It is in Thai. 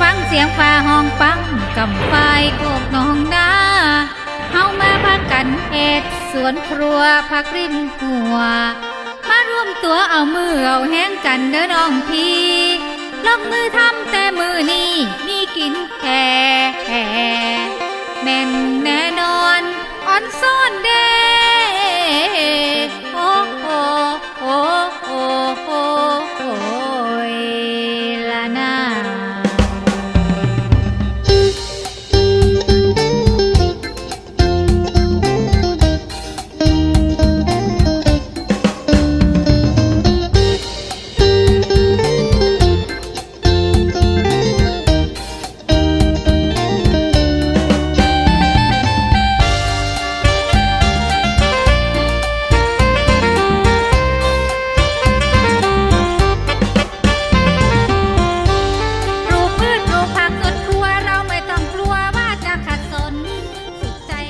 ฟังเสียงฟ้าห้องปังกำไฟโกกหนองนาเฮามาพากันเฮ็ดสวนครัวพักริมหัว มารวมตัวเอามือเอาแห้งกันเด้อน้องพี่ลงมือทำแต่มือนี้มีกินแค่แม่นแน่นอนอ่อนซ่อนเด